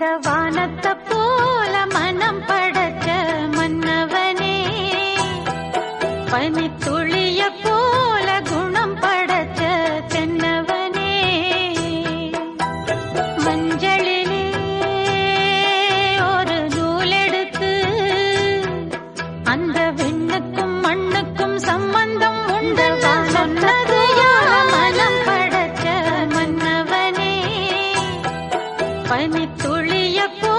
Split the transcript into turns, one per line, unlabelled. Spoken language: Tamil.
அந்த வானத்தை போல மனம் படைச்ச மன்னவனே. பனித்துளிய போல குணம் படைச்ச தென்னவனே. மஞ்சளிலே ஒரு நூலெடுத்து அந்த விண்ணுக்கும் பனி துளிய போ